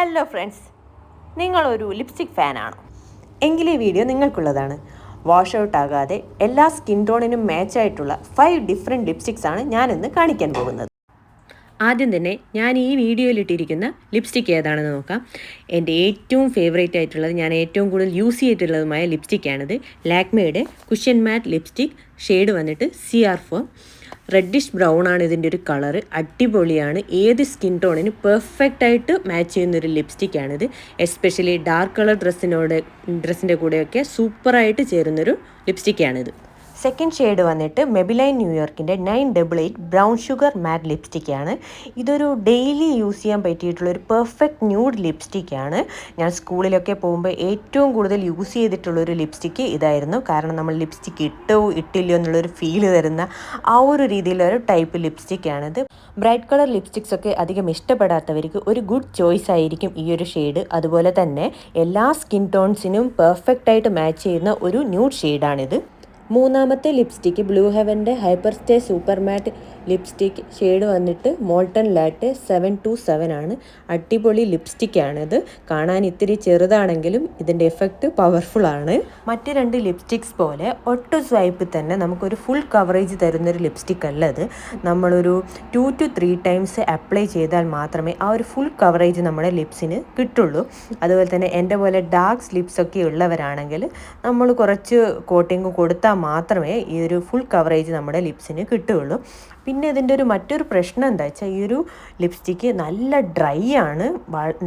Hello friends നിങ്ങളൊരു lipstick ഫാനാണോ എങ്കിൽ ഈ വീഡിയോ നിങ്ങൾക്കുള്ളതാണ്. വാഷ് ഔട്ട് ആകാതെ എല്ലാ സ്കിൻ ടോണിനും മാച്ച് ആയിട്ടുള്ള ഫൈവ് ഡിഫറെന്റ് ലിപ്സ്റ്റിക്സ് ആണ് ഞാനിന്ന് കാണിക്കാൻ പോകുന്നത്. ആദ്യം തന്നെ ഞാൻ ഈ വീഡിയോയിൽ ഇട്ടിരിക്കുന്ന ലിപ്സ്റ്റിക് ഏതാണെന്ന് നോക്കാം. എന്റെ ഏറ്റവും ഫേവറേറ്റ് ആയിട്ടുള്ളത് ഞാൻ ഏറ്റവും കൂടുതൽ യൂസ് ചെയ്തിട്ടുള്ളതുമായ ലിപ്സ്റ്റിക്കാണിത് ലാക്മേയുടെ കുഷ്യൻ മാറ്റ് ലിപ്സ്റ്റിക് ഷെയ്ഡ് വന്നിട്ട് C R four reddish brown ആണ് ഇതിന്റെ ഒരു കളറ് അടിപൊളിയാണ്. ഏത് സ്കിൻ ടോണിന് പെർഫെക്റ്റ് ആയിട്ട് മാച്ച് ചെയ്യുന്ന ഒരു ലിപ്സ്റ്റിക്കാണിത് എസ്പെഷ്യലി ഡാർക്ക് കളർ ഡ്രസ്സിനോട് ഡ്രസ്സിന്റെ കൂടെയൊക്കെ സൂപ്പറായിട്ട് ചേരുന്നൊരു ലിപ്സ്റ്റിക്കാണിത് സെക്കൻഡ് ഷെയ്ഡ് വന്നിട്ട് Maybelline ന്യൂയോർക്കിന്റെ nine double eight brown sugar matte ലിപ്സ്റ്റിക്കാണ് ഇതൊരു ഡെയിലി യൂസ് ചെയ്യാൻ പറ്റിയിട്ടുള്ള ഒരു പെർഫെക്റ്റ് ന്യൂഡ് ലിപ്സ്റ്റിക്കാണ് ഞാൻ സ്കൂളിലൊക്കെ പോകുമ്പോൾ ഏറ്റവും കൂടുതൽ യൂസ് ചെയ്തിട്ടുള്ളൊരു ലിപ്സ്റ്റിക്ക് ഇതായിരുന്നു. കാരണം നമ്മൾ ലിപ്സ്റ്റിക്ക് ഇട്ടോ ഇട്ടില്ലയോ എന്നുള്ളൊരു ഫീൽ തരുന്ന ആ ഒരു രീതിയിലൊരു ടൈപ്പ് ലിപ്സ്റ്റിക്കാണിത് ബ്രൈറ്റ് കളർ ലിപ്സ്റ്റിക്സ് ഒക്കെ അധികം ഇഷ്ടപ്പെടാത്തവർക്ക് ഒരു ഗുഡ് ചോയ്സ് ആയിരിക്കും ഈ ഒരു ഷെയ്ഡ് അതുപോലെ തന്നെ എല്ലാ സ്കിൻ ടോൺസിനും പെർഫെക്റ്റ് ആയിട്ട് മാച്ച് ചെയ്യുന്ന ഒരു ന്യൂഡ് ഷെയ്ഡാണിത് മൂന്നാമത്തെ lipstick blue ഹെവന്റെ hyper stay super matte lipstick shade വന്നിട്ട് molten latte seven two seven ആണ്. അടിപൊളി ലിപ്സ്റ്റിക്കാണിത് കാണാൻ ഇത്തിരി ചെറുതാണെങ്കിലും ഇതിന്റെ എഫക്റ്റ് പവർഫുൾ ആണ്. മറ്റ് രണ്ട് ലിപ്സ്റ്റിക്സ് പോലെ ഒറ്റ സ്വൈപ്പിൽ തന്നെ നമുക്കൊരു ഫുൾ കവറേജ് തരുന്നൊരു ലിപ്സ്റ്റിക് അല്ല ഇത് നമ്മളൊരു two two three times apply ചെയ്താൽ മാത്രമേ ആ ഒരു ഫുൾ കവറേജ് നമ്മുടെ ലിപ്സിന് കിട്ടുള്ളൂ. അതുപോലെ തന്നെ എന്റെ പോലെ ഡാർക്ക് ലിപ്സ് ഒക്കെ ഉള്ളവരാണെങ്കിൽ നമ്മൾ കുറച്ച് കോട്ടിങ് കൊടുത്താൽ മാത്രമേ ഈ ഒരു ഫുൾ കവറേജ് നമ്മുടെ ലിപ്സിന് കിട്ടുകയുള്ളൂ. പിന്നെ ഇതിന്റെ ഒരു മറ്റൊരു പ്രശ്നം എന്താ വെച്ചാൽ ഈ ഒരു ലിപ്സ്റ്റിക്ക് നല്ല ഡ്രൈ ആണ്.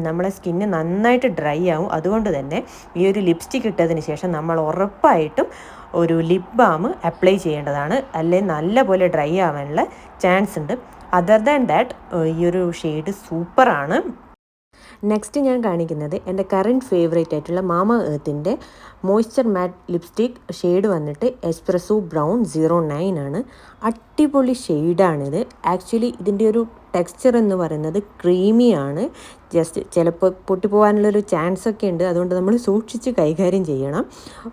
നമ്മളെ സ്കിന്ന് നന്നായിട്ട് ഡ്രൈ ആവും. അതുകൊണ്ട് തന്നെ ഈ ഒരു ലിപ്സ്റ്റിക്ക് ഇട്ടതിന് ശേഷം നമ്മൾ ഉറപ്പായിട്ടും ഒരു ലിപ് ബാം അപ്ലൈ ചെയ്യേണ്ടതാണ്. അല്ലെങ്കിൽ നല്ല പോലെ ഡ്രൈ ആവാനുള്ള ചാൻസ് ഉണ്ട്. അതർ ദാൻ ദാറ്റ് ഈ ഒരു ഷെയ്ഡ് സൂപ്പറാണ് നെക്സ്റ്റ് ഞാൻ കാണിക്കുന്നത് എന്റെ കറന്റ് ഫേവറേറ്റ് ആയിട്ടുള്ള മാമ എർത്തിന്റെ മോയ്സ്ചർ മാറ്റ് ലിപ്സ്റ്റിക് ഷെയ്ഡ് വന്നിട്ട് എസ്പ്രസോ ബ്രൗൺ സീറോ നയൻ ആണ്. അടിപൊളി ഷെയ്ഡാണിത് ആക്ച്വലി ഇതിന്റെ ഒരു ടെക്സ്ചർ എന്ന് പറയുന്നത് ക്രീമിയാണ് ജസ്റ്റ് ചിലപ്പോൾ പൊട്ടിപ്പോകാനുള്ളൊരു ചാൻസ് ഒക്കെ ഉണ്ട്. അതുകൊണ്ട് നമ്മൾ സൂക്ഷിച്ച് കൈകാര്യം ചെയ്യണം.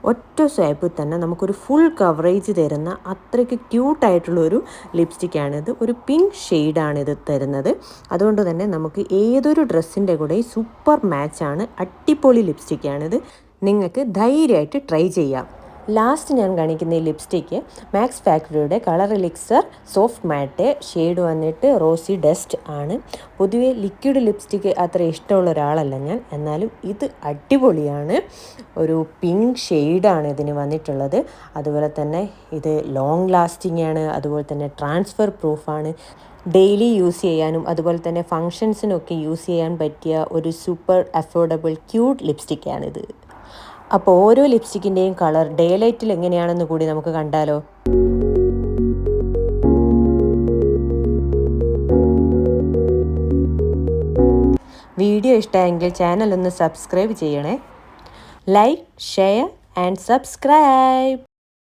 ഒറ്റ സ്വൈപ്പിൽ തന്നെ നമുക്കൊരു ഫുൾ കവറേജ് തരുന്ന അത്രയ്ക്ക് ക്യൂട്ടായിട്ടുള്ളൊരു ലിപ്സ്റ്റിക്കാണിത് ഒരു പിങ്ക് ഷെയ്ഡാണ് ഇത് തരുന്നത്. അതുകൊണ്ട് തന്നെ നമുക്ക് ഏതൊരു ഡ്രസ്സിന്റെ കൂടെ സൂപ്പർ മാച്ചാണ് അടിപൊളി ലിപ്സ്റ്റിക്കാണിത് നിങ്ങൾക്ക് ധൈര്യമായിട്ട് ട്രൈ ചെയ്യാം. ലാസ്റ്റ് ഞാൻ കാണിക്കുന്ന ഈ ലിപ്സ്റ്റിക്ക് മാക്സ് ഫാക്ടറിയുടെ colour elixir soft matte shade വന്നിട്ട് റോസി ഡസ്റ്റ് ആണ്. പൊതുവെ ലിക്വിഡ് ലിപ്സ്റ്റിക്ക് അത്ര ഇഷ്ടമുള്ള ഒരാളല്ല ഞാൻ. എന്നാലും ഇത് അടിപൊളിയാണ്. ഒരു പിങ്ക് ഷെയ്ഡാണ് ഇതിന് വന്നിട്ടുള്ളത്. അതുപോലെ തന്നെ ഇത് ലോങ് ലാസ്റ്റിംഗ് ആണ്. അതുപോലെ തന്നെ ട്രാൻസ്ഫർ പ്രൂഫാണ് ഡെയിലി യൂസ് ചെയ്യാനും അതുപോലെ തന്നെ ഫങ്ഷൻസിനൊക്കെ യൂസ് ചെയ്യാൻ പറ്റിയ ഒരു സൂപ്പർ അഫോർഡബിൾ ക്യൂട്ട് ലിപ്സ്റ്റിക്കാണിത് അപ്പോൾ ഓരോ ലിപ്സ്റ്റിക്കിന്റെയും കളർ ഡേ ലൈറ്റിൽ എങ്ങനെയാണെന്ന് കൂടി നമുക്ക് കണ്ടാലോ? വീഡിയോ ഇഷ്ടമെങ്കിൽ ചാനൽ ഒന്ന് സബ്സ്ക്രൈബ് ചെയ്യണേ. Like share and subscribe